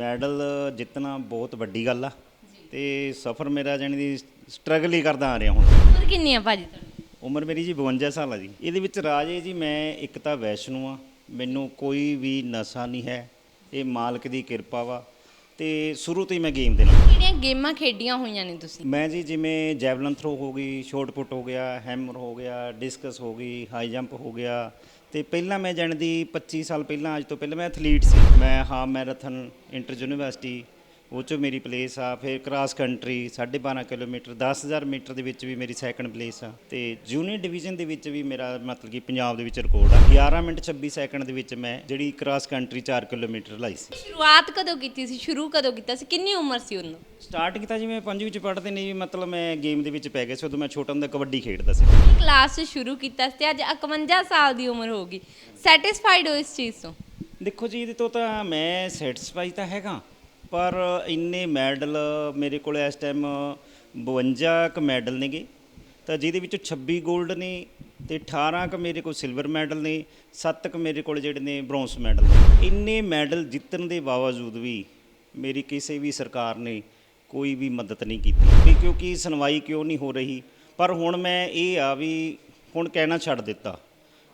Medal ਜਿੱਤਣਾ ਬਹੁਤ ਵੱਡੀ ਗੱਲ ਆ। ਤੇ ਸਫ਼ਰ ਮੇਰਾ ਜਾਣੀ ਦੀ ਸਟਰਗਲ ਹੀ ਕਰਦਾ ਆ ਰਿਹਾ ਹੁਣ। ਉਮਰ ਕਿੰਨੀ ਆ ਭਾਜੀ ਤੁਹਾਡੀ? ਉਮਰ ਮੇਰੀ ਜੀ 52 ਸਾਲ ਆ ਜੀ। ਇਹਦੇ ਵਿੱਚ ਰਾਜ ਇਹ ਜੀ ਮੈਂ ਇੱਕ ਤਾਂ ਵੈਸ਼ਨੂ ਆ। ਮੈਨੂੰ ਕੋਈ ਵੀ ਨਸ਼ਾ ਨਹੀਂ ਹੈ। ਇਹ ਮਾਲਕ ਦੀ ਕਿਰਪਾ ਵਾ। ਤੇ ਸ਼ੁਰੂ ਤੋਂ ਹੀ ਮੈਂ ਗੇਮ ਦੇ ਨਾਲ। ਕਿਹੜੀਆਂ ਗੇਮਾਂ ਖੇਡੀਆਂ ਹੋਈਆਂ ਨੇ ਤੁਸੀਂ? ਮੈਂ ਜੀ ਜਿਵੇਂ ਜੈਵਲਨ ਥਰੋ ਹੋ ਗਈ ਸ਼ਾਟ ਪੁੱਟ ਹੋ ਗਿਆ ਹੈਮਰ ਹੋ ਗਿਆ ਡਿਸਕਸ ਹੋ ਗਈ ਹਾਈ ਜੰਪ ਹੋ ਗਿਆ। ਤੇ ਪਹਿਲਾਂ ਮੈਂ ਜਾਣਦੀ 25 ਸਾਲ ਪਹਿਲਾਂ, ਅੱਜ ਤੋਂ ਪਹਿਲਾਂ ਮੈਂ ਐਥਲੀਟ ਸੀ। ਮੈਂ ਹਾਫ ਮੈਰਾਥਨ ਇੰਟਰ ਯੂਨੀਵਰਸਿਟੀ ਉਹ 'ਚੋਂ ਮੇਰੀ ਪਲੇਸ ਆ ਫਿਰ ਕ੍ਰਾਸ ਕੰਟਰੀ 12.5 ਕਿਲੋਮੀਟਰ 10000 ਮੀਟਰ ਦੇ ਵਿੱਚ ਵੀ ਮੇਰੀ ਸੈਕੰਡ ਪਲੇਸ ਆ। ਤੇ ਜੂਨੀਅਰ ਡਿਵੀਜ਼ਨ ਦੇ ਵਿੱਚ ਵੀ ਮੇਰਾ ਮਤਲਬ ਕਿ ਪੰਜਾਬ ਦੇ ਵਿੱਚ ਰਿਕਾਰਡ ਆ। 11 ਮਿੰਟ 26 ਸੈਕੰਡ ਦੇ ਵਿੱਚ ਮੈਂ ਜਿਹੜੀ ਕ੍ਰਾਸ ਕੰਟਰੀ 4 ਕਿਲੋਮੀਟਰ ਲਾਈ ਸੀ। ਸ਼ੁਰੂਆਤ ਕਦੋਂ ਕੀਤੀ ਸੀ? ਸ਼ੁਰੂ ਕਦੋਂ ਕੀਤਾ ਸੀ? ਕਿੰਨੀ ਉਮਰ ਸੀ ਉਦੋਂ ਸਟਾਰਟ ਕੀਤਾ ਜਿਵੇਂ ਪੰਜਵੀਂ ਚ ਪੜ੍ਹਦੇ ਨੇ ਜੀ ਮਤਲਬ ਮੈਂ ਗੇਮ ਦੇ ਵਿੱਚ ਪੈ ਗਿਆ ਸੀ ਉਦੋਂ ਮੈਂ ਛੋਟਾ ਹੁੰਦਾ ਕਬੱਡੀ ਖੇਡਦਾ ਸੀ। ਕਲਾਸ ਸ਼ੁਰੂ ਕੀਤਾ ਸੀ ਤੇ ਅੱਜ 51 ਸਾਲ ਦੀ ਉਮਰ ਹੋ ਗਈ। ਸੈਟੀਸਫਾਈਡ ਹੋ ਇਸ ਚੀਜ਼ ਤੋਂ? ਦੇਖੋ ਜੀ ਇਹਦੇ ਤੋਂ ਤਾਂ ਮੈਂ ਸੈਟੀਸਫਾਈ ਤਾਂ ਹੈਗਾ। ਪਰ ਇੰਨੇ ਮੈਡਲ ਮੇਰੇ ਕੋਲ ਇਸ ਟਾਈਮ 52 ਕ ਮੈਡਲ ਨੇਗੇ। ਤਾਂ ਜਿਹਦੇ ਵਿੱਚੋਂ 26 골ਡ ਨੇ ਤੇ 18 ਕ ਮੇਰੇ ਕੋਲ ਸਿਲਵਰ ਮੈਡਲ ਨੇ 7 ਕ ਮੇਰੇ ਕੋਲ ਜਿਹੜੇ ਨੇ ਬ੍ਰੌਂਜ਼ ਮੈਡਲ ਨੇ। ਇੰਨੇ ਮੈਡਲ ਜਿੱਤਣ ਦੇ ਬਾਵਜੂਦ ਵੀ ਮੇਰੀ ਕਿਸੇ ਵੀ ਸਰਕਾਰ ਨੇ ਕੋਈ ਵੀ ਮਦਦ ਨਹੀਂ ਕੀਤੀ। ਵੀ ਕਿਉਂਕਿ ਸੁਣਵਾਈ ਕਿਉਂ ਨਹੀਂ ਹੋ ਰਹੀ? ਪਰ ਹੁਣ ਮੈਂ ਇਹ ਆ ਵੀ ਹੁਣ ਕਹਿਣਾ ਛੱਡ ਦਿੱਤਾ।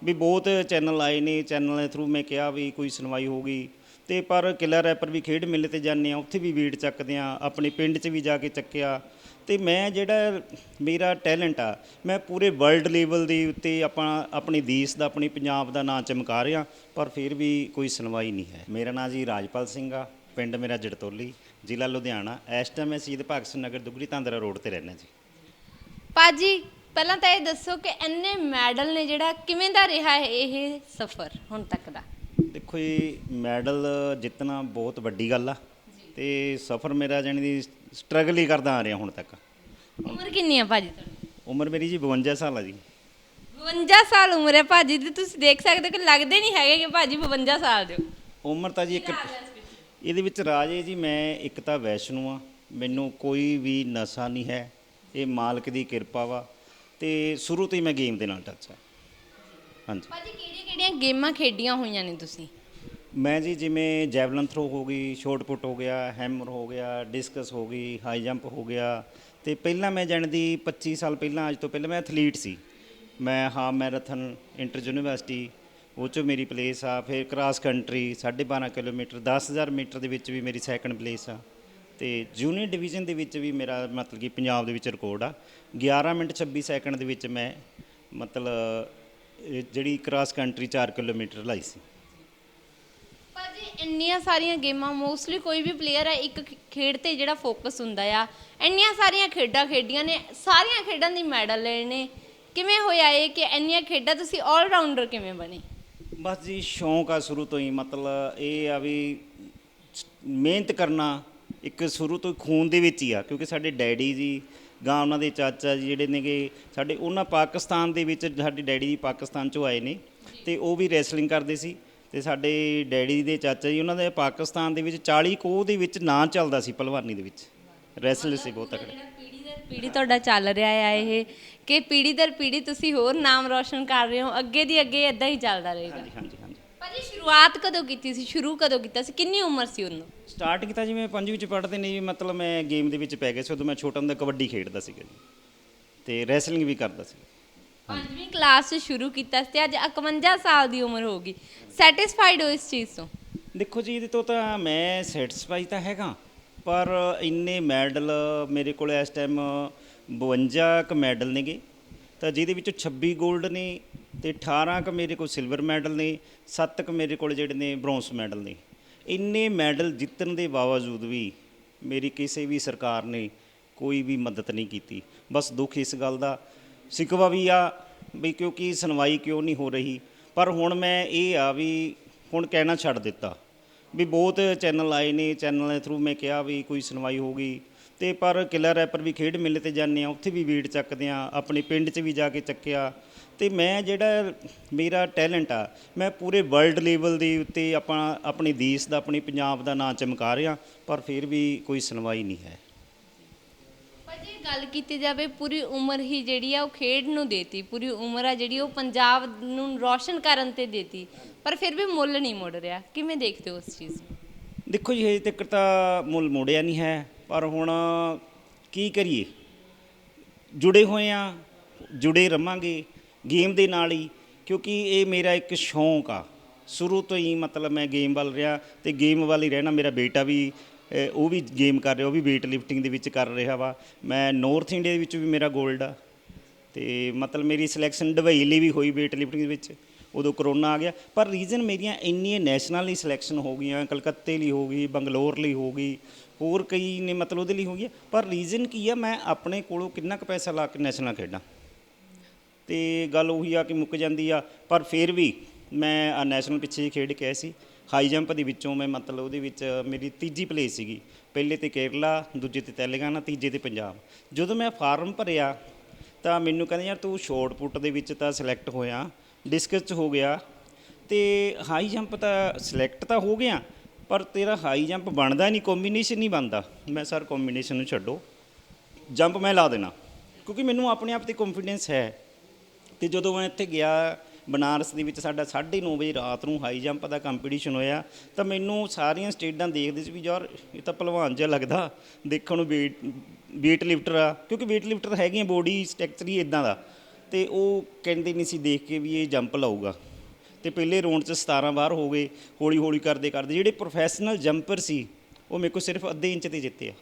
ਵੀ ਬਹੁਤ ਚੈਨਲ ਆਏ ਨੇ, ਚੈਨਲ ਦੇ ਥਰੂ ਮੈਂ ਕਿਹਾ ਵੀ ਕੋਈ ਸੁਣਵਾਈ ਹੋਊਗੀ ਤੇ ਪਰ ਕਿਲਰ ਰੈਪਰ ਵੀ ਖੇਡ ਮੇਲੇ ਤੇ ਜਾਂਦੇ ਆ ਉੱਥੇ ਵੀ ਵੀਡ ਚੱਕਦੇ ਆ ਆਪਣੇ ਪਿੰਡ 'ਚ ਵੀ ਜਾ ਕੇ ਚੱਕਿਆ। ਤੇ ਮੈਂ ਜਿਹੜਾ ਮੇਰਾ ਟੈਲੈਂਟ ਆ, ਮੈਂ ਪੂਰੇ ਵਰਲਡ ਲੈਵਲ ਦੇ ਉੱਤੇ ਆਪਾਂ, ਆਪਣੇ ਦੇਸ਼ ਦਾ, ਆਪਣੀ ਪੰਜਾਬ ਦਾ ਨਾਂ ਚਮਕਾ ਰਿਹਾ, ਪਰ ਫਿਰ ਵੀ ਕੋਈ ਸੁਣਵਾਈ ਨਹੀਂ ਹੈ। ਮੇਰਾ ਨਾਂ ਜੀ ਰਾਜਪਾਲ ਸਿੰਘ ਆ, ਪਿੰਡ ਮੇਰਾ ਜੜਤੋਲੀ, ਜ਼ਿਲ੍ਹਾ ਲੁਧਿਆਣਾ। ਇਸ ਟਾਈਮ ਮੈਂ ਸ਼ਹੀਦ ਭਗਤ ਸਿੰਘ ਨਗਰ ਦੁਗਰੀ ਤਾਂਦਰਾ ਰੋਡ ਤੇ ਰਹਿੰਦਾ ਜੀ। ਭਾਜੀ ਪਹਿਲਾਂ ਤਾਂ ਇਹ ਦੱਸੋ ਕਿ ਇੰਨੇ ਮੈਡਲ ਨੇ ਜਿਹੜਾ ਕਿਵੇਂ ਦਾ ਰਿਹਾ ਹੈ ਇਹ ਸਫ਼ਰ ਹੁਣ ਤੱਕ ਦਾ? ਦੇਖੋ ਜੀ ਮੈਡਲ ਜਿੱਤਣਾ ਬਹੁਤ ਵੱਡੀ ਗੱਲ ਆ ਤੇ ਸਫ਼ਰ ਮੇਰਾ ਜਾਣੀ ਦੀ ਸਟਰਗਲ ਹੀ ਕਰਦਾ ਆ ਰਿਹਾ ਹੁਣ ਤੱਕ। ਉਮਰ ਕਿੰਨੀ ਆ ਭਾਜੀ ਤੁਹਾਡੀ? ਉਮਰ ਮੇਰੀ ਜੀ 52 ਸਾਲ ਆ ਜੀ। 52 ਸਾਲ ਉਮਰ ਹੈ ਭਾਜੀ ਦੀ ਤੁਸੀਂ ਦੇਖ ਸਕਦੇ ਹੋ ਕਿ ਲੱਗਦੇ ਨਹੀਂ ਹੈਗੇ ਕਿ ਭਾਜੀ 52 ਸਾਲ ਦੇ ਹੋ। ਉਮਰ ਤਾਂ ਜੀ ਇੱਕ ਇਹਦੇ ਵਿੱਚ ਰਾਜ ਇਹ ਜੀ ਮੈਂ ਇੱਕ ਤਾਂ ਵੈਸ਼ਨੂ ਆ ਮੈਨੂੰ ਕੋਈ ਵੀ ਨਸ਼ਾ ਨਹੀਂ ਹੈ ਇਹ ਮਾਲਕ ਦੀ ਕਿਰਪਾ ਵਾ ਤੇ ਸ਼ੁਰੂ ਤੋਂ ਹੀ ਮੈਂ ਗੇਮ ਦੇ ਨਾਲ ਟੱਚ ਆ। ਹਾਂਜੀ। ਭਾਜੀ ਕਿਹੜੀਆਂ ਕਿਹੜੀਆਂ ਗੇਮਾਂ ਖੇਡੀਆਂ ਹੋਈਆਂ ਨੇ ਤੁਸੀਂ? ਮੈਂ ਜੀ ਜਿਵੇਂ ਜੈਵਲਨ ਥਰੋ ਹੋ ਗਈ ਸ਼ਾਟ ਪੁੱਟ ਹੋ ਗਿਆ ਹੈਮਰ ਹੋ ਗਿਆ ਡਿਸਕਸ ਹੋ ਗਈ ਹਾਈ ਜੰਪ ਹੋ ਗਿਆ। ਤੇ ਪਹਿਲਾਂ ਮੈਂ ਜਾਣਦੀ 25 ਸਾਲ ਪਹਿਲਾਂ, ਅੱਜ ਤੋਂ ਪਹਿਲਾਂ ਮੈਂ ਐਥਲੀਟ ਸੀ। ਮੈਂ ਹਾਫ ਮੈਰਾਥਨ, ਇੰਟਰ ਯੂਨੀਵਰਸਿਟੀ, ਉਹ 'ਚੋਂ ਮੇਰੀ ਪਲੇਸ ਆ, ਫਿਰ ਕ੍ਰਾਸ ਕੰਟਰੀ 12.5 ਕਿਲੋਮੀਟਰ 10000 ਮੀਟਰ ਦੇ ਵਿੱਚ ਵੀ ਮੇਰੀ ਸੈਕੰਡ ਪਲੇਸ ਆ। ਤੇ ਜੂਨੀਅਰ ਡਿਵੀਜ਼ਨ ਦੇ ਵਿੱਚ ਵੀ ਮੇਰਾ ਮਤਲਬ ਕਿ ਪੰਜਾਬ ਦੇ ਵਿੱਚ ਰਿਕਾਰਡ ਆ। 11 ਮਿੰਟ 26 ਸੈਕਿੰਡ ਦੇ ਵਿੱਚ ਮੈਂ ਮਤਲਬ ਜਿਹੜੀ ਕ੍ਰਾਸ ਕੰਟਰੀ 4 ਕਿਲੋਮੀਟਰ ਲਾਈ ਸੀ। ਇੰਨੀਆਂ ਸਾਰੀਆਂ ਗੇਮਾਂ ਮੋਸਟਲੀ ਕੋਈ ਵੀ ਪਲੇਅਰ ਹੈ ਇੱਕ ਖ- ਖੇਡ ਤੇ ਜਿਹੜਾ ਫੋਕਸ ਹੁੰਦਾ ਆ। ਇੰਨੀਆਂ ਸਾਰੀਆਂ ਖੇਡਾਂ ਖੇਡੀਆਂ ਨੇ, ਸਾਰੀਆਂ ਖੇਡਾਂ ਦੀ ਮੈਡਲ ਲਏ ਨੇ। ਕਿਵੇਂ ਹੋਇਆ ਇਹ ਕਿ ਇੰਨੀਆਂ ਖੇਡਾਂ ਤੁਸੀਂ 올 ਰਾਊਂਡਰ ਕਿਵੇਂ ਬਣੇ? ਬਸ ਜੀ, ਸ਼ੌਂਕ ਆ ਸ਼ੁਰੂ ਤੋਂ ਹੀ। ਮਤਲਬ ਇਹ ਆ ਵੀ ਮਿਹਨਤ ਕਰਨਾ ਇੱਕ ਸ਼ੁਰੂ ਤੋਂ ਹੀ ਖੂਨ ਦੇ ਵਿੱਚ ਹੀ ਆ, ਕਿਉਂਕਿ ਸਾਡੇ ਡੈਡੀ ਜੀ ਗਾਂ ਉਹਨਾਂ ਦੇ ਚਾਚਾ ਜੀ ਜਿਹੜੇ ਨੇਗੇ, ਸਾਡੇ ਉਹਨਾਂ ਪਾਕਿਸਤਾਨ ਦੇ ਵਿੱਚ ਸਾਡੇ ਡੈਡੀ ਜੀ ਪਾਕਿਸਤਾਨ ਚੋਂ ਆਏ ਨੇ। ਤੇ ਉਹ ਵੀ ਰੈਸਲਿੰਗ ਕਰਦੇ ਸੀ। ਤੇ ਸਾਡੇ ਡੈਡੀ ਦੇ ਚਾਚਾ ਜੀ ਉਹਨਾਂ ਦੇ ਪਾਕਿਸਤਾਨ ਦੇ ਵਿੱਚ 40 ਕੋਹ ਦੇ ਵਿੱਚ ਨਾਂ ਚੱਲਦਾ ਸੀ ਪਹਿਲਵਾਨੀ ਦੇ ਵਿੱਚ। ਰੈਸਲਰ ਸੀ ਬਹੁਤ ਤਕੜੇ। ਪੀੜੀ ਦਰ ਪੀੜੀ ਤੁਹਾਡਾ ਚੱਲ ਰਿਹਾ ਆ ਇਹ ਕਿ ਪੀੜੀ ਦਰ ਪੀੜੀ ਤੁਸੀਂ ਹੋਰ ਨਾਮ ਰੋਸ਼ਨ ਕਰ ਰਹੇ ਹੋ ਅੱਗੇ ਦੀ ਅੱਗੇ ਇਦਾਂ ਹੀ ਚੱਲਦਾ ਰਹੇਗਾ। ਹਾਂਜੀ ਹਾਂਜੀ ਹਾਂਜੀ। ਭਾਜੀ ਸ਼ੁਰੂਆਤ ਕਦੋਂ ਕੀਤੀ ਸੀ? ਸ਼ੁਰੂ ਕਦੋਂ ਕੀਤਾ ਸੀ? ਕਿੰਨੀ ਉਮਰ ਸੀ ਉਦੋਂ ਸਟਾਰਟ ਕੀਤਾ ਜਿਵੇਂ ਪੰਜਵੀਂ ਚ ਪੜ੍ਹਦੇ ਨੇ ਜੀ ਮਤਲਬ ਮੈਂ ਗੇਮ ਦੇ ਵਿੱਚ ਪੈ ਗਿਆ ਸੀ ਉਦੋਂ ਮੈਂ ਛੋਟਾ ਹੁੰਦਾ ਕਬੱਡੀ ਖੇਡਦਾ ਸੀਗਾ ਜੀ। ਤੇ ਰੈਸਲਿੰਗ ਵੀ ਕਰਦਾ ਸੀ। ਪੰਜਵੀਂ ਕਲਾਸ ਸ਼ੁਰੂ ਕੀਤਾ ਸੀ ਤੇ ਅੱਜ 51 ਸਾਲ ਦੀ ਉਮਰ ਹੋ ਗਈ ਸੈਟੀਸਫਾਈਡ ਹੋ ਇਸ ਚੀਜ਼ ਤੋਂ? ਦੇਖੋ ਜੀ, ਇਹਦੇ ਤੋਂ ਤਾਂ ਮੈਂ ਸੈਟੀਸਫਾਈ ਤਾਂ ਹੈਗਾ, ਪਰ ਇੰਨੇ ਮੈਡਲ ਮੇਰੇ ਕੋਲ ਇਸ ਟਾਈਮ 52 ਕ ਮੈਡਲ ਨੇਗੇ। ਤਾਂ ਜਿਹਦੇ ਵਿੱਚੋਂ 26 골ਡ ਨੇ ਤੇ 18 ਕ ਮੇਰੇ ਕੋਲ ਸਿਲਵਰ ਮੈਡਲ ਨੇ 7 ਕ ਮੇਰੇ ਕੋਲ ਜਿਹੜੇ ਨੇ ਬ੍ਰੌਂਜ਼ ਮੈਡਲ ਨੇ। ਇੰਨੇ ਮੈਡਲ ਜਿੱਤਣ ਦੇ ਬਾਵਜੂਦ ਵੀ ਮੇਰੀ ਕਿਸੇ ਵੀ ਸਰਕਾਰ ਨੇ ਕੋਈ ਵੀ ਮਦਦ ਨਹੀਂ ਕੀਤੀ। ਬਸ ਦੁੱਖ ਇਸ ਗੱਲ ਦਾ। ਸਿਕਵਾ ਵੀ ਆ ਵੀ ਕਿਉਂਕਿ ਸੁਣਵਾਈ ਕਿਉਂ ਨਹੀਂ ਹੋ ਰਹੀ। ਪਰ ਹੁਣ ਮੈਂ ਇਹ ਆ ਵੀ ਹੁਣ ਕਹਿਣਾ ਛੱਡ ਦਿੱਤਾ। ਵੀ ਬਹੁਤ ਚੈਨਲ ਆਏ ਨੇ, ਚੈਨਲ ਦੇ ਥਰੂ ਮੈਂ ਕਿਹਾ ਵੀ ਕੋਈ ਸੁਣਵਾਈ ਹੋਊਗੀ ਤੇ ਪਰ ਕਿਲਰ ਰੈਪਰ ਵੀ ਖੇਡ ਮੇਲੇ ਤੇ ਜਾਂਦੇ ਆ, ਉੱਥੇ ਵੀ ਵੀਡ ਚੱਕਦੇ ਆ, ਆਪਣੇ ਪਿੰਡ 'ਚ ਵੀ ਜਾ ਕੇ ਚੱਕਿਆ। ਤੇ ਮੈਂ ਜਿਹੜਾ ਮੇਰਾ ਟੈਲੈਂਟ ਆ, ਮੈਂ ਪੂਰੇ ਵਰਲਡ ਲੈਵਲ ਦੇ ਉੱਤੇ ਆਪਾਂ ਆਪਣੇ ਦੇਸ਼ ਦਾ, ਆਪਣੇ ਪੰਜਾਬ ਦਾ ਨਾਂ ਚਮਕਾ ਰਿਹਾ, ਪਰ ਫਿਰ ਵੀ ਕੋਈ ਸੁਣਵਾਈ ਨਹੀਂ ਹੈ। ਪਰ ਜੇ ਗੱਲ ਕੀਤੀ ਜਾਵੇ, ਪੂਰੀ ਉਮਰ ਹੀ ਜਿਹੜੀ ਆ ਉਹ ਖੇਡ ਨੂੰ ਦੇਤੀ। ਪੂਰੀ ਉਮਰ ਆ ਜਿਹੜੀ ਉਹ ਪੰਜਾਬ ਨੂੰ ਰੌਸ਼ਨ ਕਰਨ ਤੇ ਦੇਤੀ। ਪਰ ਫਿਰ ਵੀ ਮੁੱਲ ਨਹੀਂ ਮੁੜ ਰਿਹਾ। ਕਿਵੇਂ ਦੇਖਦੇ ਹੋ ਉਸ ਚੀਜ਼ ਨੂੰ? ਦੇਖੋ ਜੀ, ਹਜੇ ਤੱਕ ਤਾਂ ਮੁੱਲ ਮੋੜਿਆ ਨਹੀਂ ਹੈ। ਪਰ ਹੁਣ ਕੀ ਕਰੀਏ? ਜੁੜੇ ਹੋਏ ਆ ਜੁੜੇ ਰਵਾਂਗੇ ਗੇਮ ਦੇ ਨਾਲ ਹੀ। ਕਿਉਂਕਿ ਇਹ ਮੇਰਾ ਇੱਕ ਸ਼ੌਂਕ ਆ। ਸ਼ੁਰੂ ਤੋਂ ਹੀ ਮਤਲਬ ਮੈਂ ਗੇਮ ਵੱਲ ਰਿਹਾ ਤੇ ਗੇਮ ਵੱਲ ਹੀ ਰਹਿਣਾ ਮੇਰਾ ਬੇਟਾ ਵੀ ਉਹ ਵੀ ਗੇਮ ਕਰ ਰਿਹਾ, ਉਹ ਵੀ weight lifting ਦੇ ਵਿੱਚ ਕਰ ਰਿਹਾ ਵਾ। ਮੈਂ ਨਾਰਥ ਇੰਡੀਆ ਦੇ ਵਿੱਚ ਵੀ ਮੇਰਾ 골ਡ ਆ। ਤੇ ਮਤਲਬ ਮੇਰੀ ਸਿਲੈਕਸ਼ਨ ਦੁਬਈ ਲਈ ਵੀ ਹੋਈ weight lifting ਦੇ ਵਿੱਚ, ਉਦੋਂ ਕਰੋਨਾ ਆ ਗਿਆ। ਪਰ ਰੀਜ਼ਨ ਮੇਰੀਆਂ ਇੰਨੀਆਂ ਨੈਸ਼ਨਲ ਲਈ ਸਿਲੈਕਸ਼ਨ ਹੋ ਗਈਆਂ, ਕਲਕੱਤੇ ਲਈ ਹੋ ਗਈ, ਬੰਗਲੌਰ ਲਈ ਹੋ ਗਈ, ਹੋਰ ਕਈ ਨੇ ਮਤਲਬ ਉਹਦੇ ਲਈ ਹੋ ਗਈ ਪਰ ਰੀਜ਼ਨ ਕੀ ਆ, ਮੈਂ ਆਪਣੇ ਕੋਲੋਂ ਕਿੰਨਾ ਕੁ ਪੈਸਾ ਲਾ ਕੇ ਨੈਸ਼ਨਲ ਖੇਡਾਂ। ਤੇ ਗੱਲ ਉਹੀ ਆ ਕਿ ਮੁੱਕ ਜਾਂਦੀ ਆ, ਪਰ ਫਿਰ ਵੀ ਮੈਂ ਆ ਨੈਸ਼ਨਲ ਪਿੱਛੇ ਜਿਹੇ ਖੇਡ ਕੇ ਆਇਆ ਸੀ। ਹਾਈ ਜੰਪ ਦੇ ਵਿੱਚੋਂ ਮੈਂ ਮਤਲਬ ਉਹਦੇ ਵਿੱਚ ਮੇਰੀ ਤੀਜੀ ਪਲੇਸ ਸੀਗੀ। ਪਹਿਲੇ ਤੇ ਕੇਰਲਾ, ਦੂਜੇ ਤੇ ਤੇਲੰਗਾਨਾ, ਤੀਜੇ ਤੇ ਪੰਜਾਬ। ਜਦੋਂ ਮੈਂ ਫਾਰਮ ਭਰਿਆ, ਤਾਂ ਮੈਨੂੰ ਕਹਿੰਦੇ, ਯਾਰ ਤੂੰ ਸ਼ਾਰਟ ਪੁੱਟ ਦੇ ਵਿੱਚ ਤਾਂ ਸਿਲੈਕਟ ਹੋਇਆ ਡਿਸਕਸ 'ਚ ਹੋ ਗਿਆ। ਤੇ ਹਾਈ ਜੰਪ ਤਾਂ ਸਿਲੈਕਟ ਤਾਂ ਹੋ ਗਿਆ, ਪਰ ਤੇਰਾ ਹਾਈ ਜੰਪ ਬਣਦਾ ਨਹੀਂ ਕੰਬੀਨੇਸ਼ਨ ਨਹੀਂ ਬਣਦਾ। ਮੈਂ ਸਰ ਕੰਬੀਨੇਸ਼ਨ ਨੂੰ ਛੱਡੋ। ਜੰਪ ਮੈਂ ਲਾ ਦੇਣਾ। ਕਿਉਂਕਿ ਮੈਨੂੰ ਆਪਣੇ ਆਪ ਤੇ ਕੰਫੀਡੈਂਸ ਹੈ। ਤੇ ਜਦੋਂ ਮੈਂ ਇੱਥੇ ਗਿਆ ਬਨਾਰਸ ਦੇ ਵਿੱਚ ਸਾਡਾ 9:30 ਵਜੇ ਰਾਤ ਨੂੰ ਹਾਈ ਜੰਪ ਦਾ ਕੰਪੀਟੀਸ਼ਨ ਹੋਇਆ। ਤਾਂ ਮੈਨੂੰ ਸਾਰੀਆਂ ਸਟੇਟਾਂ ਦੇਖਦੇ ਸੀ ਵੀ ਯਾਰ, ਇਹ ਤਾਂ ਪਹਿਲਵਾਨ ਜਿਹਾ ਲੱਗਦਾ, ਦੇਖਣ ਨੂੰ ਵੇਟ ਵੇਟ ਲਿਫਟਰ ਆ। ਕਿਉਂਕਿ ਵੇਟ ਲਿਫਟਰ ਹੈਗੀਆਂ ਬੋਡੀ ਸਟਰਕਚਰ ਹੀ ਇਦਾਂ ਦਾ। ਤੇ ਉਹ ਕਹਿੰਦੇ ਨਹੀਂ ਸੀ ਦੇਖ ਕੇ ਵੀ ਇਹ ਜੰਪ ਲਾਊਗਾ। ਤੇ ਪਹਿਲੇ ਰੌਂਡ 'ਚ 17 ਬਾਹਰ ਹੋ ਗਏ ਹੌਲੀ ਹੌਲੀ ਕਰਦੇ ਕਰਦੇ ਜਿਹੜੇ ਪ੍ਰੋਫੈਸ਼ਨਲ ਜੰਪਰ ਸੀ, ਉਹ ਮੇਰੇ ਕੋਲ ਸਿਰਫ ਅੱਧੇ ਇੰਚ ਤੇ ਜਿੱਤੇ ਆ।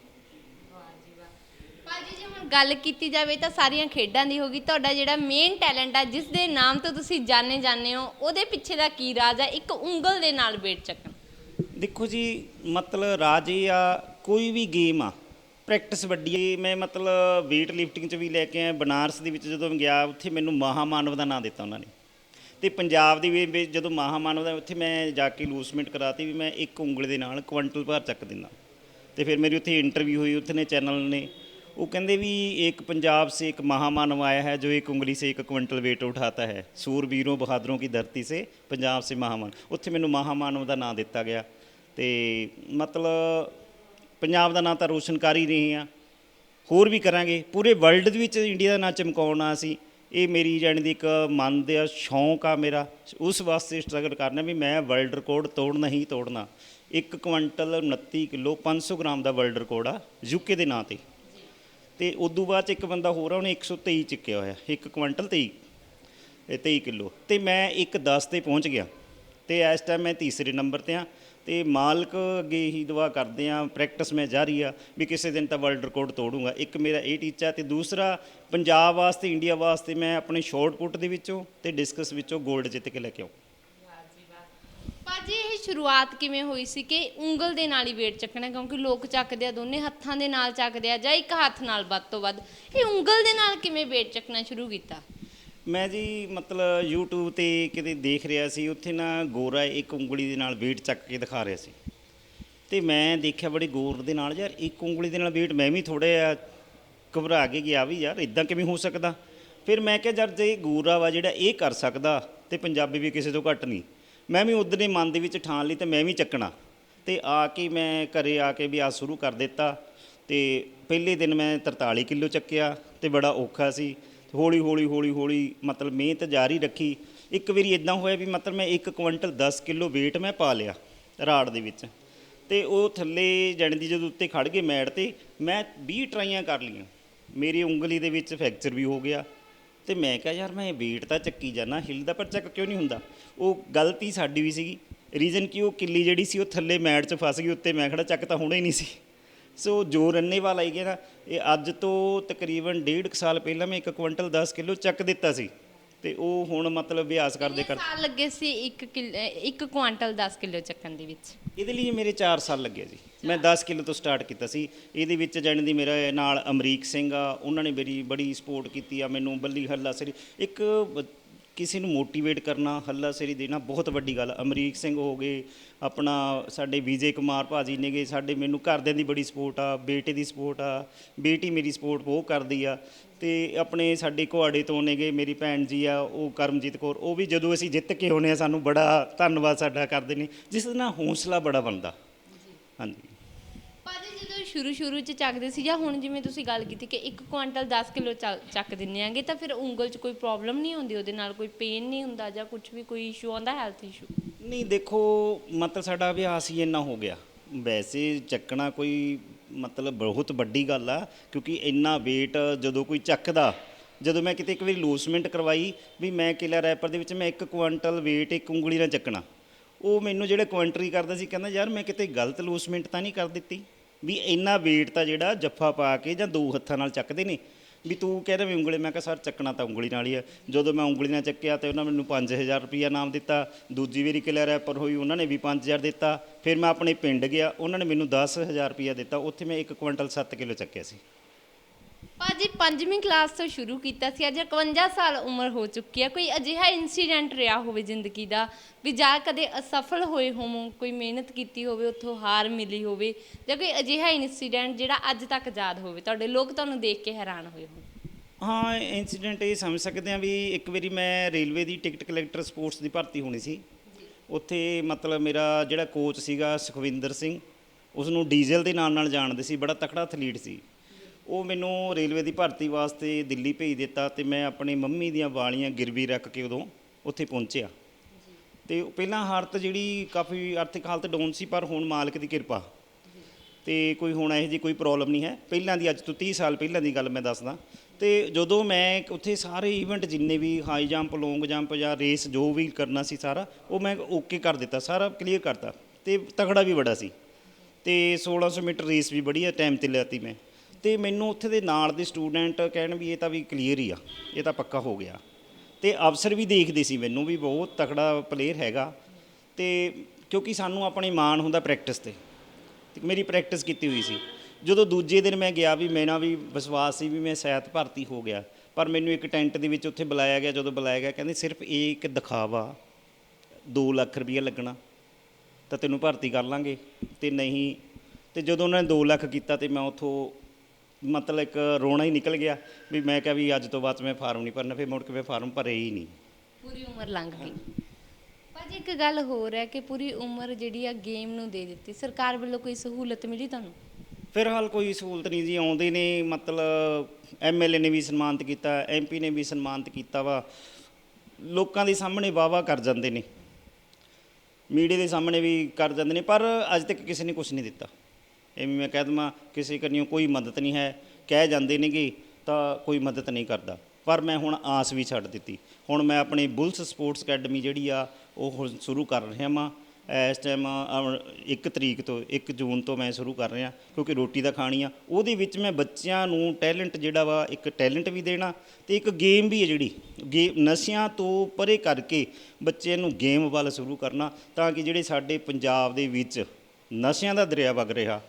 ਗੱਲ ਕੀਤੀ ਜਾਵੇ ਤਾਂ ਸਾਰੀਆਂ ਖੇਡਾਂ ਦੀ ਹੋਗੀ ਤੁਹਾਡਾ ਜਿਹੜਾ ਮੇਨ ਟੈਲੈਂਟ ਆ, ਜਿਸ ਦੇ ਨਾਮ ਤੋਂ ਤੁਸੀਂ ਜਾਣੇ ਜਾਂਦੇ ਹੋ, ਉਹਦੇ ਪਿੱਛੇ ਦਾ ਕੀ ਰਾਜ ਆ? ਇੱਕ ਉਂਗਲ ਦੇ ਨਾਲ ਵੇਟ ਚੱਕਣ। ਦੇਖੋ ਜੀ, ਮਤਲਬ ਰਾਜ ਇਹ ਆ, ਕੋਈ ਵੀ ਗੇਮ ਆ ਪ੍ਰੈਕਟਿਸ ਵੱਡੀ ਹੈ ਮੈਂ ਮਤਲਬ weight lifting ਚ ਵੀ ਲੈ ਕੇ ਆਇਆ, ਬਨਾਰਸ ਦੇ ਵਿੱਚ ਜਦੋਂ ਗਿਆ, ਉੱਥੇ ਮੈਨੂੰ ਮਹਾਮਾਨਵ ਦਾ ਨਾਮ ਦਿੱਤਾ ਉਹਨਾਂ ਨੇ। ਤੇ ਪੰਜਾਬ ਦੀ ਵੀ ਜਦੋਂ ਮਹਾਮਾਨਵ ਦਾ, ਉੱਥੇ ਮੈਂ ਜਾ ਕੇ ਲੂਸਮੈਂਟ ਕਰਾਤੀ ਵੀ ਮੈਂ ਇੱਕ ਉਂਗਲ ਦੇ ਨਾਲ ਕੁਇੰਟਲ ਭਾਰ ਚੱਕ ਦਿੰਦਾ। ਤੇ ਫਿਰ ਮੇਰੀ ਉੱਥੇ ਇੰਟਰਵਿਊ ਹੋਈ, ਉੱਥੇ ਨੇ ਚੈਨਲ ਨੇ वो कहते भी एक पंजाब से एक महामानव आया है जो एक उंगली से एक क्विंटल वेट उठाता है सूरवीरों बहादुरों की धरती से पंजाब से महामान ਉੱਥੇ ਮੈਨੂੰ ਮਹਾਮਾਨਵ ਦਾ ਨਾਮ ਦਿੱਤਾ ਗਿਆ ਤੇ ਮਤਲਬ ਪੰਜਾਬ ਦਾ ਨਾਂ ਤਾਂ ਰੋਸ਼ਨ ਕਰ ਹੀ ਰਹੇ ਆ ਹੋਰ ਵੀ ਕਰਾਂਗੇ ਪੂਰੇ ਵਰਲਡ ਦੇ ਵਿੱਚ ਇੰਡੀਆ ਦਾ ਨਾਂ ਚਮਕਾਉਣਾ ਅਸੀਂ ਇਹ ਮੇਰੀ ਜਾਣੀ ਦੀ ਇੱਕ ਮਨ ਦਾ ਸ਼ੌਂਕ ਆ ਮੇਰਾ ਉਸ ਵਾਸਤੇ ਸਟਰਗਲ ਕਰਨਾ ਵੀ ਮੈਂ ਵਰਲਡ ਰਿਕਾਰਡ ਤੋੜਨਾ ਹੀ ਤੋੜਨਾ ਇੱਕ ਕੁਇੰਟਲ 29 ਕਿਲੋ 500 ਗ੍ਰਾਮ ਦਾ ਵਰਲਡ ਰਿਕਾਰਡ ਆ ਯੂਕੇ ਦੇ ਨਾਂ ਤੇ ਤੇ ਉਦੋਂ ਬਾਅਦ ਚ ਇੱਕ ਬੰਦਾ ਹੋਰ ਆ, ਉਹਨੇ 123 ਚੱਕਿਆ ਹੋਇਆ, ਇੱਕ ਕੁਇੰਟਲ 23 ਇਹ 23 ਕਿਲੋ। ਤੇ ਮੈਂ ਇੱਕ 10 ਤੇ ਪਹੁੰਚ ਗਿਆ, ਤੇ ਇਸ ਟਾਈਮ ਮੈਂ ਤੀਸਰੇ ਨੰਬਰ ਤੇ ਆ, ਤੇ ਮਾਲਕ ਅੱਗੇ ਹੀ ਦੁਆ ਕਰਦੇ ਆ ਪ੍ਰੈਕਟਿਸ ਮੈਂ ਜਾਰੀ ਆ, ਵੀ ਕਿਸੇ ਦਿਨ ਤਾਂ ਵਰਲਡ ਰਿਕਾਰਡ ਤੋੜੂੰਗਾ। ਇੱਕ ਮੇਰਾ ਇਹ ਟੀਚਾ ਤੇ ਦੂਸਰਾ ਪੰਜਾਬ ਵਾਸਤੇ ਇੰਡੀਆ ਵਾਸਤੇ ਮੈਂ ਆਪਣੇ ਸ਼ਾਰਟ ਪੁੱਟ ਦੇ ਵਿੱਚੋਂ ਤੇ ਡਿਸਕਸ ਵਿੱਚੋਂ 골ਡ ਜਿੱਤ ਕੇ ਲੈ ਕੇ ਆਉਂ। ਭਾਜੀ ਸ਼ੁਰੂਆਤ ਕਿਵੇਂ ਹੋਈ ਸੀ ਕਿ ਉਂਗਲ ਦੇ ਨਾਲ ਹੀ ਵੇਟ ਚੱਕਣਾ, ਕਿਉਂਕਿ ਲੋਕ ਚੱਕਦੇ ਆ, ਦੋਨੇ ਹੱਥਾਂ ਦੇ ਨਾਲ ਚੱਕਦੇ ਆ, ਜਾਂ ਇੱਕ ਹੱਥ ਨਾਲ ਵੱਧ ਤੋਂ ਵੱਧ। ਇਹ ਉਂਗਲ ਦੇ ਨਾਲ ਕਿਵੇਂ ਵੇਟ ਚੱਕਣਾ ਸ਼ੁਰੂ ਕੀਤਾ? ਮੈਂ ਜੀ ਮਤਲਬ YouTube ਤੇ ਕਿਤੇ ਦੇਖ ਰਿਹਾ ਸੀ, ਉੱਥੇ ਨਾ ਗੋਰਾ ਇੱਕ ਉਂਗਲੀ ਦੇ ਨਾਲ ਵੇਟ ਚੱਕ ਕੇ ਦਿਖਾ ਰਿਹਾ ਸੀ। ਤੇ ਮੈਂ ਦੇਖਿਆ ਬੜੇ ਗੌਰ ਦੇ ਨਾਲ, ਯਾਰ ਇੱਕ ਉਂਗਲੀ ਦੇ ਨਾਲ ਵੇਟ ਮੈਂ ਵੀ ਥੋੜੇ ਜਿਹਾ ਘਬਰਾ ਕੇ ਗਿਆ ਵੀ, ਯਾਰ ਇਦਾਂ ਕਿਵੇਂ ਹੋ ਸਕਦਾ? ਫਿਰ ਮੈਂ ਕਿਹਾ, ਯਾਰ ਜੇ ਗੋਰਾ ਵਾ ਜਿਹੜਾ ਇਹ ਕਰ ਸਕਦਾ, ਤੇ ਪੰਜਾਬੀ ਵੀ ਕਿਸੇ ਤੋਂ ਘੱਟ ਨਹੀਂ। ਮੈਂ ਵੀ ਉਧਰ ਦੇ ਮਨ ਦੇ ਵਿੱਚ ਠਾਣ ਲਈ ਤੇ ਮੈਂ ਵੀ ਚੱਕਣਾ। ਤੇ ਆ ਕੇ ਮੈਂ ਘਰੇ ਆ ਕੇ ਵੀ ਆ ਸ਼ੁਰੂ ਕਰ ਦਿੱਤਾ। ਤੇ ਪਹਿਲੇ ਦਿਨ ਮੈਂ 43 ਕਿਲੋ ਚੱਕਿਆ ਤੇ ਬੜਾ ਔਖਾ ਸੀ। ਹੌਲੀ ਹੌਲੀ ਹੌਲੀ ਹੌਲੀ ਮਤਲਬ ਮਿਹਨਤ ਜਾਰੀ ਰੱਖੀ। ਇੱਕ ਵਾਰੀ ਇਦਾਂ ਹੋਇਆ ਵੀ ਮਤਲਬ ਮੈਂ 1 ਕੁਇੰਟਲ 10 ਕਿਲੋ weight ਮੈਂ ਪਾ ਲਿਆ ਰਾੜ ਦੇ ਵਿੱਚ। ਤੇ ਉਹ ਥੱਲੇ ਜਾਣੀ ਦੀ ਜਦੋਂ ਉੱਤੇ ਖੜ ਗਏ ਮੈਟ ਤੇ ਮੈਂ 20 ਟਰਾਈਆਂ ਕਰ ਲਈਆਂ। ਮੇਰੀ ਉਂਗਲੀ ਦੇ ਵਿੱਚ ਫ੍ਰੈਕਚਰ ਵੀ ਹੋ ਗਿਆ। ਤੇ ਮੈਂ ਕਿਹਾ ਯਾਰ ਮੈਂ weight ਤਾਂ ਚੱਕੀ ਜਾਣਾ ਹਿੱਲਦਾ ਪਰ ਚੱਕ ਕਿਉਂ ਨਹੀਂ ਹੁੰਦਾ? ਉਹ ਗਲਤੀ ਸਾਡੀ ਵੀ ਸੀਗੀ। ਰੀਜ਼ਨ ਕਿ ਉਹ ਕਿੱਲੀ ਜਿਹੜੀ ਸੀ ਉਹ ਥੱਲੇ ਮੈਟ 'ਚ ਫਸ ਗਈ ਉੱਤੇ ਮੈਂ ਖੜਾ ਚੱਕ ਤਾਂ ਹੋਣਾ ਹੀ ਨਹੀਂ ਸੀ। ਸੋ ਜੋ ਰੰਨੇ ਵਾਲਾ ਆਈ ਗਿਆ ਨਾ ਇਹ ਅੱਜ ਤੋਂ ਤਕਰੀਬਨ ਡੇਢ ਕੁ ਸਾਲ ਪਹਿਲਾਂ ਮੈਂ 1 ਕੁਇੰਟਲ 10 ਕਿਲੋ ਚੱਕ ਦਿੱਤਾ ਸੀ। ਤੇ ਉਹ ਹੁਣ ਮਤਲਬ ਅਭਿਆਸ ਕਰਦੇ ਕਿੰਨੇ ਕਰ ਸਾਲ ਲੱਗੇ ਸੀ 1 ਕਿਲੋ 1 ਕੁਆਂਟਲ 10 ਕਿਲੋ ਚੱਕਣ ਦੇ ਵਿੱਚ? ਇਹਦੇ ਲਈ ਮੇਰੇ 4 ਸਾਲ ਲੱਗੇ ਜੀ। ਮੈਂ 10 ਕਿਲੋ ਤੋਂ ਸਟਾਰਟ ਕੀਤਾ ਸੀ। ਇਹਦੇ ਵਿੱਚ ਜਾਣੀ ਦੀ ਮੇਰੇ ਨਾਲ ਅਮਰੀਕ ਸਿੰਘ ਆ, ਉਹਨਾਂ ਨੇ ਮੇਰੀ ਬੜੀ ਸਪੋਰਟ ਕੀਤੀ ਆ, ਮੈਨੂੰ ਬੱਲੀ ਹੱਲਾ ਸਰੀ। ਇੱਕ ਕਿਸੇ ਨੂੰ ਮੋਟੀਵੇਟ ਕਰਨਾ, ਹੱਲਾ ਸਰੀ ਦੇਣਾ ਬਹੁਤ ਵੱਡੀ ਗੱਲ। ਆ। ਅਮਰੀਕ ਸਿੰਘ ਹੋ ਗਏ, ਆਪਣਾ ਸਾਡੇ ਵਿਜੇ ਕੁਮਾਰ ਭਾਜੀ ਨੇਗੇ, ਸਾਡੇ ਮੈਨੂੰ ਘਰਦਿਆਂ ਦੀ ਬੜੀ ਸਪੋਰਟ ਆ, ਬੇਟੇ ਦੀ ਸਪੋਰਟ ਆ, ਬੇਟੀ ਮੇਰੀ ਸਪੋਰਟ ਬਹੁਤ ਕਰਦੀ ਆ। ਤੇ ਆਪਣੇ ਸਾਡੇ ਕੁਹਾੜੇ ਤੋਂ ਨੇਗੇ ਮੇਰੀ ਭੈਣ ਜੀ ਆ ਉਹ ਕਰਮਜੀਤ ਕੌਰ ਉਹ ਵੀ ਜਦੋਂ ਅਸੀਂ ਜਿੱਤ ਕੇ ਆਉਂਦੇ ਆ ਸਾਨੂੰ ਬੜਾ ਧੰਨਵਾਦ ਸਾਡਾ ਕਰਦੇ ਨੇ। ਜਿਸ ਨਾਲ ਹੌਸਲਾ ਬੜਾ ਬਣਦਾ। ਹਾਂਜੀ। ਭਾਜੀ ਜਦੋਂ ਸ਼ੁਰੂ ਸ਼ੁਰੂ ਚ ਚੱਕਦੇ ਸੀ ਜਾਂ ਹੁਣ ਜਿਵੇਂ ਤੁਸੀਂ ਗੱਲ ਕੀਤੀ ਕਿ 1 ਕੁਆਂਟਲ 10 ਕਿਲੋ ਚੱਕ ਦਿੰਨੇ ਆਂਗੇ ਤਾਂ ਫਿਰ ਉਂਗਲ 'ਚ ਕੋਈ ਪ੍ਰੋਬਲਮ ਨਹੀਂ ਹੁੰਦੀ ਉਹਦੇ ਨਾਲ? ਕੋਈ ਪੇਨ ਨਹੀਂ ਹੁੰਦਾ ਜਾਂ ਕੁਝ ਵੀ ਕੋਈ ਇਸ਼ੂ ਆਉਂਦਾ ਹੈਲਥ ਇਸ਼ੂ ਨਹੀਂ ਦੇਖੋ ਮਤਲਬ ਸਾਡਾ ਅਭਿਆਸ ਹੀ ਇੰਨਾ ਹੋ ਗਿਆ। ਵੈਸੇ ਚੱਕਣਾ ਕੋਈ ਮਤਲਬ ਬਹੁਤ ਵੱਡੀ ਗੱਲ ਆ, ਕਿਉਂਕਿ ਇੰਨਾ weight ਜਦੋਂ ਕੋਈ ਚੱਕਦਾ, ਜਦੋਂ ਮੈਂ ਕਿਤੇ ਇੱਕ ਵਾਰੀ ਲੂਸਮੈਂਟ ਕਰਵਾਈ ਵੀ ਮੈਂ ਕਿਲਾ ਰੈਪਰ ਦੇ ਵਿੱਚ ਮੈਂ ਇੱਕ ਕੁਆਂਟਲ weight ਇੱਕ ਉਂਗਲੀ ਨਾਲ ਚੱਕਣਾ। ਉਹ ਮੈਨੂੰ ਜਿਹੜੇ ਕੁਆਂਟਰੀ ਕਰਦਾ ਸੀ, ਕਹਿੰਦਾ, ਯਾਰ, ਮੈਂ ਕਿਤੇ ਗਲਤ ਲੂਸਮੈਂਟ ਤਾਂ ਨਹੀਂ ਕਰ ਦਿੱਤੀ? ਵੀ ਇੰਨਾ weight ਤਾਂ ਜਿਹੜਾ ਜੱਫਾ ਪਾ ਕੇ ਜਾਂ ਦੋ ਹੱਥਾਂ ਨਾਲ ਚੱਕਦੇ ਨੇ ਵੀ ਤੂੰ ਕਹਿ ਰਿਹਾ ਵੀ ਉਂਗਲੀ, ਮੈਂ ਕਿਹਾ, ਸਰ, ਚੱਕਣਾ ਤਾਂ ਉਂਗਲੀ ਨਾਲ ਹੀ ਹੈ ਜਦੋਂ ਮੈਂ ਉਂਗਲੀ ਨਾਲ ਚੱਕਿਆ ਤੇ ਉਹਨਾਂ ਮੈਨੂੰ 5000 ਰੁਪਈਆ ਨਾਮ ਦਿੱਤਾ। ਦੂਜੀ ਵਾਰੀ ਕਿਲਿਆ ਰੈਪਰ ਹੋਈ, ਉਹਨਾਂ ਨੇ ਵੀ 5000 ਦਿੱਤਾ। ਫਿਰ ਮੈਂ ਆਪਣੇ ਪਿੰਡ ਗਿਆ, ਉਹਨਾਂ ਨੇ ਮੈਨੂੰ 10000 ਰੁਪਈਆ ਦਿੱਤਾ। ਉੱਥੇ ਮੈਂ 1 ਕੁਇੰਟਲ 7 ਕਿਲੋ ਚੱਕਿਆ ਸੀ। ਭਾਜੀ ਪੰਜਵੀਂ ਕਲਾਸ ਤੋਂ ਸ਼ੁਰੂ ਕੀਤਾ ਸੀ, ਅੱਜ 51 ਸਾਲ ਉਮਰ ਹੋ ਚੁੱਕੀ ਹੈ। ਕੋਈ ਅਜਿਹਾ ਇਨਸੀਡੈਂਟ ਰਿਹਾ ਹੋਵੇ ਜ਼ਿੰਦਗੀ ਦਾ ਵੀ ਜਾਂ ਕਦੇ ਅਸਫਲ ਹੋਏ ਹੋਵੋ, ਕੋਈ ਮਿਹਨਤ ਕੀਤੀ ਹੋਵੇ, ਉੱਥੋਂ ਹਾਰ ਮਿਲੀ ਹੋਵੇ ਜਾਂ ਕੋਈ ਅਜਿਹਾ ਇਨਸੀਡੈਂਟ ਜਿਹੜਾ ਅੱਜ ਤੱਕ ਯਾਦ ਹੋਵੇ? ਤੁਹਾਡੇ ਲੋਕ ਤੁਹਾਨੂੰ ਦੇਖ ਕੇ ਹੈਰਾਨ ਹੋਏ ਹੋਣ। ਹਾਂ ਇਨਸੀਡੈਂਟ ਇਹ ਸਮਝ ਸਕਦੇ ਆ ਵੀ ਇੱਕ ਵਾਰੀ ਮੈਂ ਰੇਲਵੇ ਦੀ ਟਿਕਟ ਕਲੈਕਟਰ ਸਪੋਰਟਸ ਦੀ ਭਰਤੀ ਹੋਣੀ ਸੀ। ਉੱਥੇ ਮਤਲਬ ਮੇਰਾ ਜਿਹੜਾ ਕੋਚ ਸੀਗਾ ਸੁਖਵਿੰਦਰ ਸਿੰਘ ਉਸ ਨੂੰ ਡੀਜ਼ਲ ਦੇ ਨਾਲ ਨਾਲ ਜਾਣਦੇ ਸੀ, ਬੜਾ ਤਕੜਾ ਐਥਲੀਟ ਸੀ। ਉਹ ਮੈਨੂੰ ਰੇਲਵੇ ਦੀ ਭਰਤੀ ਵਾਸਤੇ ਦਿੱਲੀ ਭੇਜ ਦਿੱਤਾ ਤੇ ਮੈਂ ਆਪਣੀ ਮੰਮੀ ਦੀਆਂ ਵਾਲੀਆਂ ਗਿਰਵੀ ਰੱਖ ਕੇ ਉਦੋਂ ਉੱਥੇ ਪਹੁੰਚਿਆ। ਤੇ ਪਹਿਲਾਂ ਹਾਲਤ ਜਿਹੜੀ ਕਾਫੀ ਆਰਥਿਕ ਹਾਲਤ ਡਾਊਨ ਸੀ, ਪਰ ਹੁਣ ਮਾਲਕ ਦੀ ਕਿਰਪਾ। ਤੇ ਕੋਈ ਹੁਣ ਇਹੋ ਜਿਹੀ ਕੋਈ ਪ੍ਰੋਬਲਮ ਨਹੀਂ ਹੈ। ਪਹਿਲਾਂ ਦੀ ਅੱਜ ਤੋਂ 30 ਸਾਲ ਪਹਿਲਾਂ ਦੀ ਗੱਲ ਮੈਂ ਦੱਸਦਾ। ਤੇ ਜਦੋਂ ਮੈਂ ਉੱਥੇ ਸਾਰੇ ਇਵੈਂਟ ਜਿੰਨੇ ਵੀ ਹਾਈ ਜੰਪ ਲੌਂਗ ਜੰਪ ਜਾਂ ਰੇਸ ਜੋ ਵੀ ਕਰਨਾ ਸੀ ਸਾਰਾ, ਉਹ ਮੈਂ ਓਕੇ ਕਰ ਦਿੱਤਾ, ਸਾਰਾ ਕਲੀਅਰ ਕਰਤਾ। ਤੇ ਤਗੜਾ ਵੀ ਬੜਾ ਸੀ। ਤੇ 1600 ਮੀਟਰ ਰੇਸ ਵੀ ਬੜੀ ਟਾਈਮ ਤੇ ਲਿਆਤੀ ਮੈਂ। ਤੇ ਮੈਨੂੰ ਉੱਥੇ ਦੇ ਨਾਲ ਦੇ ਸਟੂਡੈਂਟ ਕਹਿਣ ਵੀ ਇਹ ਤਾਂ ਵੀ ਕਲੀਅਰ ਹੀ ਆ, ਇਹ ਤਾਂ ਪੱਕਾ ਹੋ ਗਿਆ। ਤੇ ਅਫਸਰ ਵੀ ਦੇਖਦੇ ਸੀ ਮੈਨੂੰ ਵੀ ਬਹੁਤ ਤਕੜਾ ਪਲੇਅਰ ਹੈਗਾ ਤੇ ਕਿਉਂਕਿ ਸਾਨੂੰ ਆਪਣੇ ਮਾਣ ਹੁੰਦਾ ਪ੍ਰੈਕਟਿਸ ਤੇ ਤੇ ਮੇਰੀ ਪ੍ਰੈਕਟਿਸ ਕੀਤੀ ਹੋਈ ਸੀ। ਜਦੋਂ ਦੂਜੇ ਦਿਨ ਮੈਂ ਗਿਆ ਵੀ ਮੇਰਾ ਵੀ ਵਿਸ਼ਵਾਸ ਸੀ ਵੀ ਮੈਂ ਸ਼ਾਇਦ ਭਰਤੀ ਹੋ ਗਿਆ, ਪਰ ਮੈਨੂੰ ਇੱਕ ਟੈਂਟ ਦੇ ਵਿੱਚ ਉੱਥੇ ਬੁਲਾਇਆ ਗਿਆ, ਜਦੋਂ ਬੁਲਾਇਆ ਗਿਆ ਕਹਿੰਦੇ ਸਿਰਫ ਇਹ ਇੱਕ ਦਿਖਾਵਾ 2 ਲੱਖ ਰੁਪਈਆ ਲੱਗਣਾ, ਤਾਂ ਤੈਨੂੰ ਭਰਤੀ ਕਰ ਲਾਂਗੇ, ਤੇ ਨਹੀਂ, ਤੇ ਜਦੋਂ ਉਹਨਾਂ ਨੇ 2 ਲੱਖ ਕੀਤਾ ਤੇ ਮੈਂ ਉੱਥੋਂ ਮਤਲਬ ਇੱਕ ਰੋਣਾ ਹੀ ਨਿਕਲ ਗਿਆ ਵੀ ਮੈਂ ਕਿਹਾ ਵੀ ਅੱਜ ਤੋਂ ਬਾਅਦ ਮੈਂ ਫਾਰਮ ਨਹੀਂ ਭਰਨਾ ਫਿਰ ਮੁੜ ਕੇ ਮੈਂ ਫਾਰਮ ਭਰੇ ਹੀ ਨਹੀਂ। ਪੂਰੀ ਉਮਰ ਲੰਘ ਗਈ। ਭਾਜੀ ਇੱਕ ਗੱਲ ਹੋਰ ਹੈ ਕਿ ਪੂਰੀ ਉਮਰ ਜਿਹੜੀ ਆ ਗੇਮ ਨੂੰ ਦੇ ਦਿੱਤੀ। ਸਰਕਾਰ ਵੱਲੋਂ ਕੋਈ ਸਹੂਲਤ ਮਿਲੀ ਤੁਹਾਨੂੰ? ਫਿਲਹਾਲ ਕੋਈ ਸਹੂਲਤ ਨਹੀਂ ਜੀ ਆਉਂਦੇ ਨੇ ਮਤਲਬ ਐਮਐਲਏ ਨੇ ਵੀ ਸਨਮਾਨਿਤ ਕੀਤਾ ਐਮਪੀ ਨੇ ਵੀ ਸਨਮਾਨਿਤ ਕੀਤਾ ਵਾ। ਲੋਕਾਂ ਦੇ ਸਾਹਮਣੇ ਵਾਵਾ ਕਰ ਜਾਂਦੇ ਨੇ। ਮੀਡੀਆ ਦੇ ਸਾਹਮਣੇ ਵੀ ਕਰ ਜਾਂਦੇ ਨੇ ਪਰ ਅੱਜ ਤੱਕ ਕਿਸੇ ਨੇ ਕੁਝ ਨਹੀਂ ਦਿੱਤਾ। ਐਵੇਂ ਮੈਂ ਕਹਿ ਦਵਾਂ, ਕਿਸੇ ਕੰਨਿਓ ਕੋਈ ਮਦਦ ਨਹੀਂ ਹੈ, ਕਹਿ ਜਾਂਦੇ ਨੇਗੇ, ਤਾਂ ਕੋਈ ਮਦਦ ਨਹੀਂ ਕਰਦਾ। ਪਰ ਮੈਂ ਹੁਣ ਆਸ ਵੀ ਛੱਡ ਦਿੱਤੀ। ਹੁਣ ਮੈਂ ਆਪਣੀ ਬੁਲਸ ਸਪੋਰਟਸ ਅਕੈਡਮੀ ਜਿਹੜੀ ਆ, ਉਹ ਹੁਣ ਸ਼ੁਰੂ ਕਰ ਰਿਹਾ ਵਾਂ। ਇਸ ਟਾਈਮ 1 ਤਰੀਕ ਤੋਂ 1 ਜੂਨ ਤੋਂ ਮੈਂ ਸ਼ੁਰੂ ਕਰ ਰਿਹਾ, ਕਿਉਂਕਿ ਰੋਟੀ ਦਾ ਖਾਣੀ ਆ। ਉਹਦੇ ਵਿੱਚ ਮੈਂ ਬੱਚਿਆਂ ਨੂੰ ਟੈਲੈਂਟ ਜਿਹੜਾ ਵਾ, ਇੱਕ ਟੈਲੈਂਟ ਵੀ ਦੇਣਾ ਤੇ ਇੱਕ ਗੇਮ ਵੀ ਹੈ ਜਿਹੜੀ। ਗੇਮ ਨਸ਼ਿਆਂ ਤੋਂ ਪਰੇ ਕਰਕੇ ਬੱਚਿਆਂ ਨੂੰ ਗੇਮ ਵੱਲ ਸ਼ੁਰੂ ਕਰਨਾ, ਤਾਂ ਕਿ ਜਿਹੜੇ ਸਾਡੇ ਪੰਜਾਬ ਦੇ ਵਿੱਚ ਨਸ਼ਿਆਂ ਦਾ ਦਰਿਆ ਵਗ ਰਿਹਾ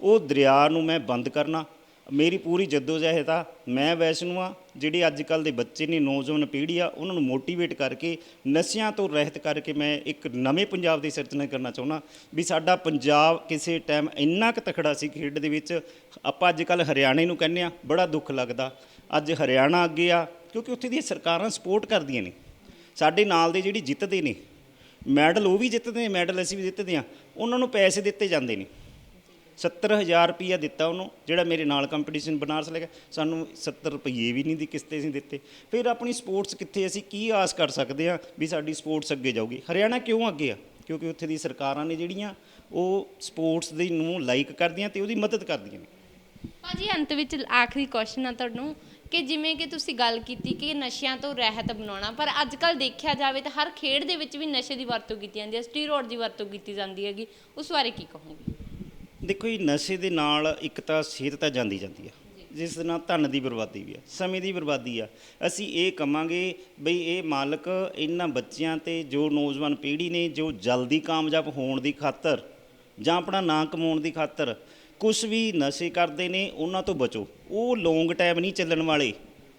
ਉਹ ਦਰਿਆ ਨੂੰ ਮੈਂ ਬੰਦ ਕਰਨਾ। ਮੇਰੀ ਪੂਰੀ ਜਦੋਜਹਿਦ ਆ। ਮੈਂ ਵੈਸ਼ਨੂ ਆ, ਜਿਹੜੇ ਅੱਜ ਕੱਲ ਦੇ ਬੱਚੇ ਨੇ, ਨੌਜਵਾਨ ਪੀੜ੍ਹੀ ਆ, ਉਹਨਾਂ ਨੂੰ ਮੋਟੀਵੇਟ ਕਰਕੇ, ਨਸ਼ਿਆਂ ਤੋਂ ਰਹਿਤ ਕਰਕੇ ਮੈਂ ਇੱਕ ਨਵੇਂ ਪੰਜਾਬ ਦੀ ਸਿਰਜਣਾ ਕਰਨਾ ਚਾਹੁੰਦਾ। ਵੀ ਸਾਡਾ ਪੰਜਾਬ ਕਿਸੇ ਟਾਈਮ ਇੰਨਾ ਕੁ ਤਖੜਾ ਸੀ ਖੇਡ ਦੇ ਵਿੱਚ, ਆਪਾਂ ਅੱਜ ਕੱਲ ਹਰਿਆਣੇ ਨੂੰ ਕਹਿੰਦੇ ਆ, ਬੜਾ ਦੁੱਖ ਲੱਗਦਾ। ਅੱਜ ਹਰਿਆਣਾ ਅੱਗੇ ਆ, ਕਿਉਂਕਿ ਉੱਥੇ ਦੀਆਂ ਸਰਕਾਰਾਂ ਸਪੋਰਟ ਕਰਦੀਆਂ ਨੇ। ਸਾਡੇ ਨਾਲ ਦੇ ਜਿਹੜੀ ਜਿੱਤਦੇ ਨੇ, ਮੈਡਲ ਉਹ ਵੀ ਜਿੱਤਦੇ ਨੇ, ਮੈਡਲ ਅਸੀਂ ਵੀ ਜਿੱਤਦੇ ਆ ਉਹਨਾਂ ਨੂੰ ਪੈਸੇ ਦਿੱਤੇ ਜਾਂਦੇ ਨੇ। 70000 ਰੁਪਈਆ ਦਿੱਤਾ ਉਹਨੂੰ, ਜਿਹੜਾ ਮੇਰੇ ਨਾਲ ਕੰਪੀਟੀਸ਼ਨ ਬਨਾਰਸ ਲੈ ਗਿਆ। ਸਾਨੂੰ 70 ਰੁਪਏ ਵੀ ਨਹੀਂ ਦੀ ਕਿਸ਼ਤੇ ਅਸੀਂ ਦਿੱਤੇ। ਫਿਰ ਆਪਣੀ ਸਪੋਰਟਸ ਕਿੱਥੇ ਅਸੀਂ ਕੀ ਆਸ ਕਰ ਸਕਦੇ ਆ ਵੀ ਸਾਡੀ ਸਪੋਰਟਸ ਅੱਗੇ ਜਾਊਗੀ? ਹਰਿਆਣਾ ਕਿਉਂ ਅੱਗੇ ਆ? ਕਿਉਂਕਿ ਉੱਥੇ ਦੀ ਸਰਕਾਰਾਂ ਨੇ ਜਿਹੜੀਆਂ ਉਹ ਸਪੋਰਟਸ ਦੀ ਨੂੰ ਲਾਈਕ ਕਰਦੀਆਂ ਤੇ ਉਹਦੀ ਮਦਦ ਕਰਦੀਆਂ ਨੇ। ਭਾਜੀ, ਅੰਤ ਵਿੱਚ ਆਖਰੀ ਕੁਐਸਚਨ ਆ ਤੁਹਾਨੂੰ ਕਿ ਜਿਵੇਂ ਕਿ ਤੁਸੀਂ ਗੱਲ ਕੀਤੀ ਕਿ ਨਸ਼ਿਆਂ ਤੋਂ ਰਹਿਤ ਬਣਾਉਣਾ, ਪਰ ਅੱਜ ਕੱਲ ਦੇਖਿਆ ਜਾਵੇ ਤਾਂ ਹਰ ਖੇਡ ਦੇ ਵਿੱਚ ਵੀ ਨਸ਼ੇ ਦੀ ਵਰਤੋਂ ਕੀਤੀ ਜਾਂਦੀ ਹੈ, ਸਟੀਰੋਇਡ ਦੀ ਵਰਤੋਂ ਕੀਤੀ ਜਾਂਦੀ ਹੈਗੀ। ਉਸ ਬਾਰੇ ਕੀ ਕਹੋਗੇ? ਦੇਖੋ ਜੀ ਨਸ਼ੇ ਦੇ ਨਾਲ ਇੱਕ ਤਾਂ ਸਿਹਤ ਤਾਂ ਜਾਂਦੀ ਜਾਂਦੀ ਆ। ਜਿਸ ਦੇ ਨਾਲ ਧਨ ਦੀ ਬਰਬਾਦੀ ਵੀ ਆ ਸਮੇਂ ਦੀ ਬਰਬਾਦੀ ਆ। ਅਸੀਂ ਇਹ ਕਵਾਂਗੇ ਬਈ ਇਹ ਮਾਲਕ ਇਹਨਾਂ ਬੱਚਿਆਂ ਤੇ ਜੋ ਨੌਜਵਾਨ ਪੀੜ੍ਹੀ ਨੇ ਜੋ ਜਲਦੀ ਕਾਮਯਾਬ ਹੋਣ ਦੀ ਖਾਤਰ ਜਾਂ ਆਪਣਾ ਨਾਂ ਕਮਾਉਣ ਦੀ ਖਾਤਰ ਕੁਝ ਵੀ ਨਸ਼ੇ ਕਰਦੇ ਨੇ ਉਹਨਾਂ ਤੋਂ ਬਚੋ। ਉਹ ਲੌਂਗ ਟਾਈਮ ਨਹੀਂ ਚੱਲਣ ਵਾਲੇ।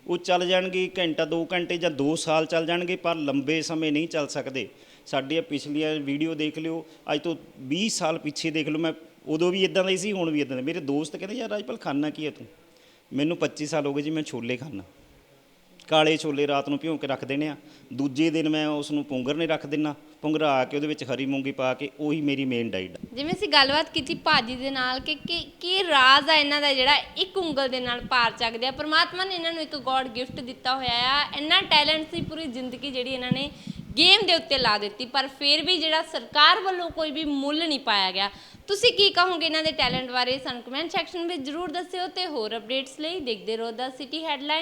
ਉਹ ਚੱਲ ਜਾਣਗੇ ਘੰਟਾ 2 ਘੰਟੇ ਜਾਂ 2 ਸਾਲ ਚੱਲ ਜਾਣਗੇ ਪਰ ਲੰਬੇ ਸਮੇਂ ਨਹੀਂ ਚੱਲ ਸਕਦੇ। ਸਾਡੀਆਂ ਪਿਛਲੀਆਂ ਵੀਡੀਓ ਦੇਖ ਲਿਓ ਅੱਜ ਤੋਂ 20 ਸਾਲ ਪਿੱਛੇ ਦੇਖ ਲਓ ਮੈਂ ਉਦੋਂ ਵੀ ਇਦਾਂ ਦਾ ਹੀ ਸੀ, ਹੁਣ ਵੀ ਇਦਾਂ ਦਾ। ਮੇਰੇ ਦੋਸਤ ਕਹਿੰਦੇ, ਯਾਰ ਰਾਜਪਾਲ ਖਾਣਾ ਕੀ ਹੈ ਤੂੰ? ਮੈਨੂੰ 25 ਸਾਲ ਹੋ ਗਏ ਜੀ, ਮੈਂ ਛੋਲੇ ਖਾਣਾ ਕਾਲੇ ਛੋਲੇ ਰਾਤ ਨੂੰ ਭਿਉਂ ਕੇ ਰੱਖ ਦੇਣੇ ਆ। ਦੂਜੇ ਦਿਨ ਮੈਂ ਉਸ ਨੂੰ ਪੁੰਗਰ ਰੱਖ ਦੇਣਾ ਪੁੰਗਰਾ ਕੇ ਉਹਦੇ ਵਿੱਚ ਹਰੀ ਮੂੰਗੀ ਪਾ ਕੇ, ਉਹੀ ਮੇਰੀ ਮੇਨ ਡਾਈਟ ਆ। ਜਿਵੇਂ ਅਸੀਂ ਗੱਲਬਾਤ ਕੀਤੀ ਭਾਜੀ ਦੇ ਨਾਲ ਕਿ, ਕੀ ਕੀ ਰਾਜ਼ ਆ ਇਹਨਾਂ ਦਾ ਜਿਹੜਾ ਇੱਕ ਉਂਗਲ ਦੇ ਨਾਲ ਪਾਰ ਚੱਕਦੇ ਆ? ਪ੍ਰਮਾਤਮਾ ਨੇ ਇਹਨਾਂ ਨੂੰ ਇੱਕ ਗੋਡ ਗਿਫਟ ਦਿੱਤਾ ਹੋਇਆ ਆ। ਇੰਨਾ ਟੈਲੈਂਟ ਸੀ ਪੂਰੀ ਜ਼ਿੰਦਗੀ ਜਿਹੜੀ ਇਹਨਾਂ ਨੇ ਗੇਮ ਦੇ ਉੱਤੇ ਲਾ ਦਿੱਤੀ, ਪਰ ਫਿਰ ਵੀ ਜਿਹੜਾ ਸਰਕਾਰ ਵੱਲੋਂ ਕੋਈ ਵੀ ਮੁੱਲ ਨਹੀਂ ਪਾਇਆ ਗਿਆ। ਤੁਸੀਂ ਕੀ ਕਹੋਗੇ ਇਹਨਾਂ ਦੇ ਟੈਲੈਂਟ ਬਾਰੇ? ਸਾਨੂੰ ਕਮੈਂਟ ਸੈਕਸ਼ਨ ਵਿੱਚ ਜਰੂਰ ਦੱਸਿਓ ਤੇ ਹੋਰ ਅਪਡੇਟਸ ਲਈ ਦੇਖਦੇ ਰਹੋ ਦਾ ਸਿਟੀ ਹੈਡਲਾਈਨ